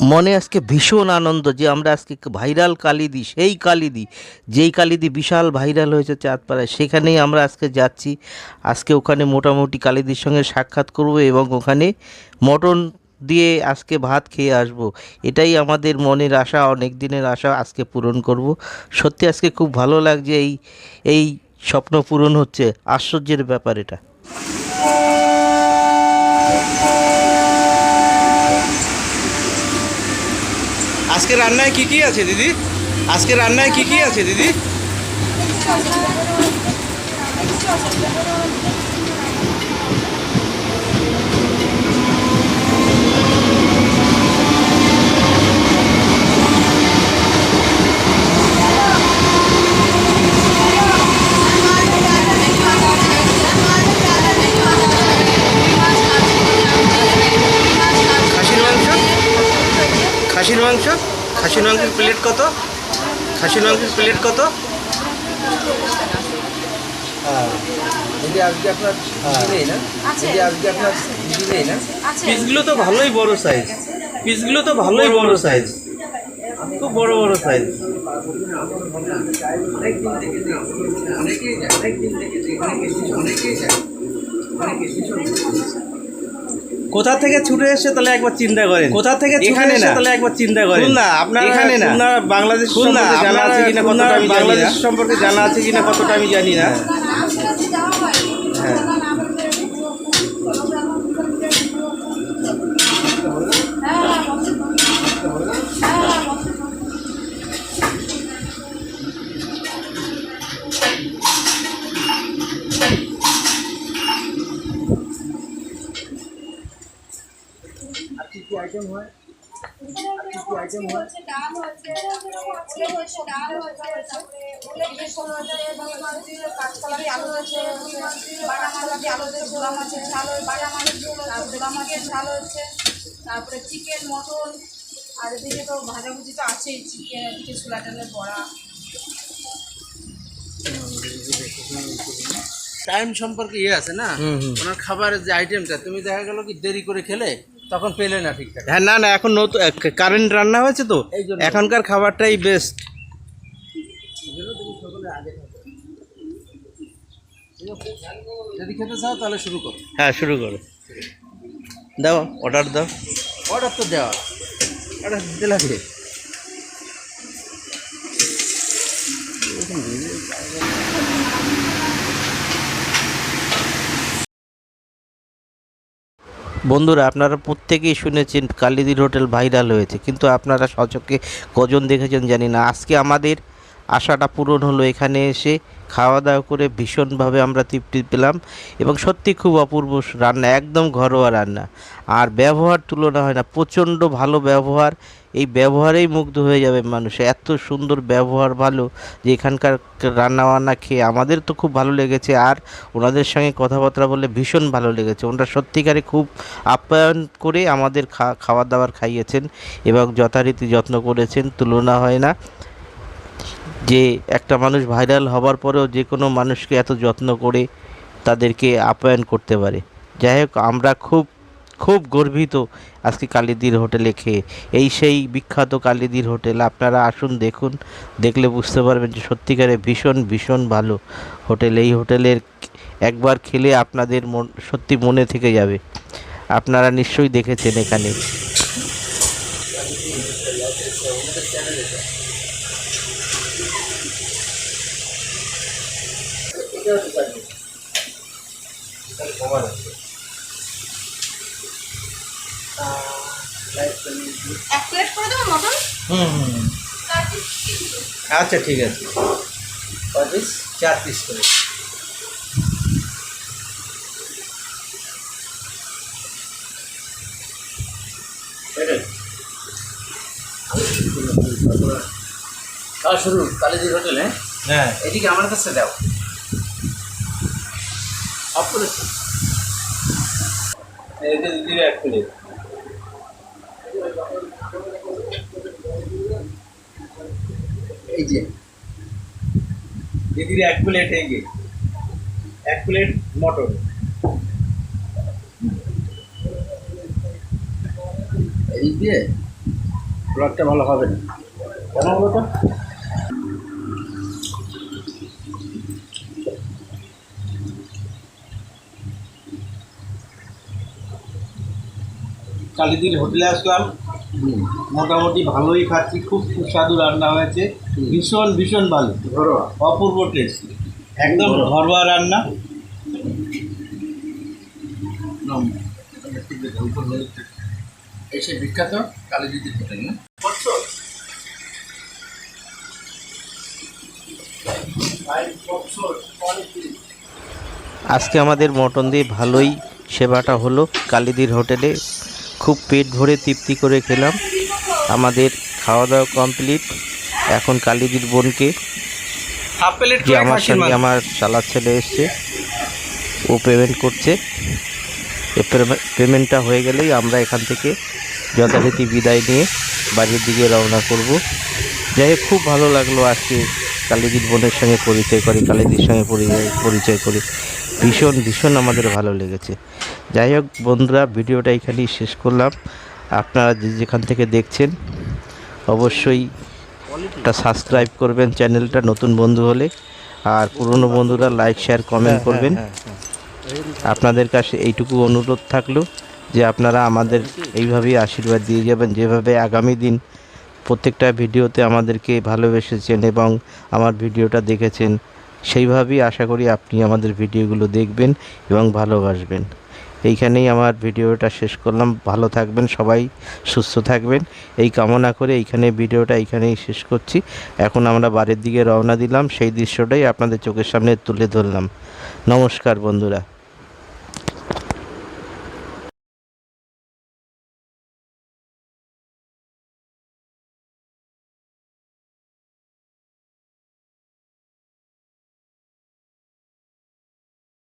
মনে আজকে ভীষণ আনন্দ যে আমরা আজকে ভাইরাল কালিদি সেই কালিদি যেই কালিদি বিশাল ভাইরাল হয়েছে চাঁদপাড়ায়, সেখানেই আমরা আজকে যাচ্ছি। আজকে ওখানে মোটামুটি কালিদির সঙ্গে সাক্ষাৎ করব এবং ওখানে মটন দিয়ে আজকে ভাত খেয়ে আসব। এটাই আমাদের মনের আশা, অনেক দিনের আশা আজকে পূরণ করব। সত্যি আজকে খুব ভালো লাগছে এই এই স্বপ্ন পূরণ হচ্ছে। আশ্চর্যের ব্যাপার এটা। আজকে রান্নায় কি কি আছে দিদি? আজকে রান্নায় কি কি আছে দিদি? খাসির মাংস? খাসির মাংস মাংসের প্লেট কত? খাসির মাংসের প্লেট কত? যদি আজকে আপনার দিলেই না? যদি আজকে আপনার দিলেই না? পিসগুলো তো ভালোই বড় সাইজ পিসগুলো তো ভালোই বড় সাইজ খুব বড় বড় সাইজ অনেকেই যায় অনেকেই যায়। কোথা থেকে ছুটে এসে তাহলে একবার চিন্তা করেন। কোথা থেকে এখানে না। তাহলে একবার চিন্তা করেন। না আপনার এখানে না। খুলনা বাংলাদেশ না জানা আছে কিনা কতটা আমি বাংলাদেশ সম্পর্কে জানা আছে কিনা কতটা আমি জানি না। কাঁচকলারি আলু হচ্ছে বাটা মাছ আলু হচ্ছে গোলা মাছের ঝাল বাটা মাছের ঝোল হচ্ছে মাছের ঝাল হচ্ছে তারপরে চিকেন মটন আর এদিকে তো ভাজাভুজি তো আছেই চিকেন এদিকে ছোলা ডালের বড়া। টাইম সম্পর্কে ইয়ে আছে না? ওনার খাবারের যে আইটেমটা তুমি দেখা গেল কি দেরি করে খেলে? তখন পেলে না ঠিকঠাক। হ্যাঁ না না এখন নতুন কারেন্ট রান্না হয়েছে তো? এখনকার খাবারটাই বেস্ট যদি খেতে চাও তাহলে শুরু করো। হ্যাঁ শুরু করো। দাও অর্ডার দাও। অর্ডার তো দেওয়া। অর্ডার দিতে লাগে। বন্ধুরা, আপনারা প্রত্যেকেই শুনেছেন কালিদির হোটেল ভাইরাল হয়েছে, কিন্তু আপনারা সচকে কজন দেখেছেন জানি না। আজকে আমাদের আশাটা পূরণ হলো এখানে এসে খাওয়া দাওয়া করে ভীষণভাবে আমরা তৃপ্তি পেলাম এবং সত্যি খুব অপূর্ব রান্না, একদম ঘরোয়া রান্না। আর ব্যবহার তুলনা হয় না, প্রচণ্ড ভালো ব্যবহার এই ব্যবহারেই মুগ্ধ হয়ে যাবে মানুষ। এত সুন্দর ব্যবহার ভালো যে এখানকার রান্না বান্না খেয়ে আমাদের তো খুব ভালো লেগেছে আর ওনাদের সঙ্গে কথাবার্তা বলে ভীষণ ভালো লেগেছে। ওনারা সত্যিকারে খুব আপ্যায়ন করে আমাদের খাবার দাবার খাইয়েছেন এবং যথারীতি যত্ন করেছেন, তুলনা হয় না। যে একটা মানুষ ভাইরাল হবার পরেও যে কোনো মানুষকে এত যত্ন করে তাদেরকে আপ্যায়ন করতে পারে। যাই হোক, আমরা খুব খুব গর্বিত আজকে কালিদির হোটেলে খেয়ে। এই সেই বিখ্যাত কালিদির হোটেল, আপনারা আসুন দেখুন, দেখলে বুঝতে পারবেন যে সত্যিকারে ভীষণ ভীষণ ভালো হোটেল। এই হোটেলের একবার খেলে আপনাদের মন, সত্যি মনে থেকে যাবে। আপনারা নিশ্চয়ই দেখেছেন এখানে। এক প্লেট করে দেবো মটন? হুম হুম আচ্ছা ঠিক আছে। কয় পিস চার পিস করে। খাওয়া শুরু কালীজির হোটেলে হ্যাঁ? এদিকে আমার কাছে দাও। অফ করেছি এটা দিদি এক প্লেট এই যে। দিদির এক প্লেট এগে এক প্লেট মটন এই দিয়ে ব্লগটা ভালো হবে না। কেন হলো কালিদির হোটেলে আসলাম। মোটামুটি ভালোই খাচ্ছি খুব সুস্বাদু রান্না হয়েছে। ভীষণ ভীষণ ভালো। ঘরোয়া? অপূর্ব টেস্ট একদম ঘরোয়া? রান্না। এসে বিখ্যাত হোটেল না? আজকে আমাদের মটন দিয়ে ভালোই সেবাটা হলো কালিদির হোটেলে। খুব পেট ভরে তৃপ্তি করে খেলাম। আমাদের খাওয়া দাওয়া কমপ্লিট। এখন কালিদির বোনকে যে আমার সঙ্গে আমার চালার ছেলে এসছে ও পেমেন্ট করছে। পেমেন্টটা হয়ে গেলেই আমরা এখান থেকে যথারীতি বিদায় নিয়ে বাড়ির দিকে রওনা করব। যাই খুব ভালো লাগল আজকে কালীদির বোনের সঙ্গে পরিচয় করি কালীদির সঙ্গে পরিচয় পরিচয় করি। ভীষণ ভীষণ আমাদের ভালো লেগেছে। যাই হোক বন্ধুরা ভিডিওটা এখানেই শেষ করলাম। আপনারা যে যেখান থেকে দেখছেন অবশ্যই একটা সাবস্ক্রাইব করবেন চ্যানেলটা নতুন বন্ধু হলে। আর পুরনো বন্ধুরা লাইক শেয়ার কমেন্ট করবেন। আপনাদের কাছে এইটুকু অনুরোধ থাকল যে আপনারা আমাদের এইভাবেই আশীর্বাদ দিয়ে যাবেন। যেভাবে আগামী দিন প্রত্যেকটা ভিডিওতে আমাদেরকে ভালোবেসেছেন এবং আমার ভিডিওটা দেখেছেন সেইভাবেই আশা করি আপনি আমাদের ভিডিওগুলো দেখবেন এবং ভালোবাসবেন। এইখানেই আমার ভিডিওটা শেষ করলাম। ভালো থাকবেন সবাই, সুস্থ থাকবেন। এই কামনা করে এইখানে ভিডিওটা এইখানেই শেষ করছি। এখন আমরা বাড়ির দিকে রওনা দিলাম। সেই দৃশ্যটাই আপনাদের চোখের সামনে তুলে ধরলাম। নমস্কার বন্ধুরা।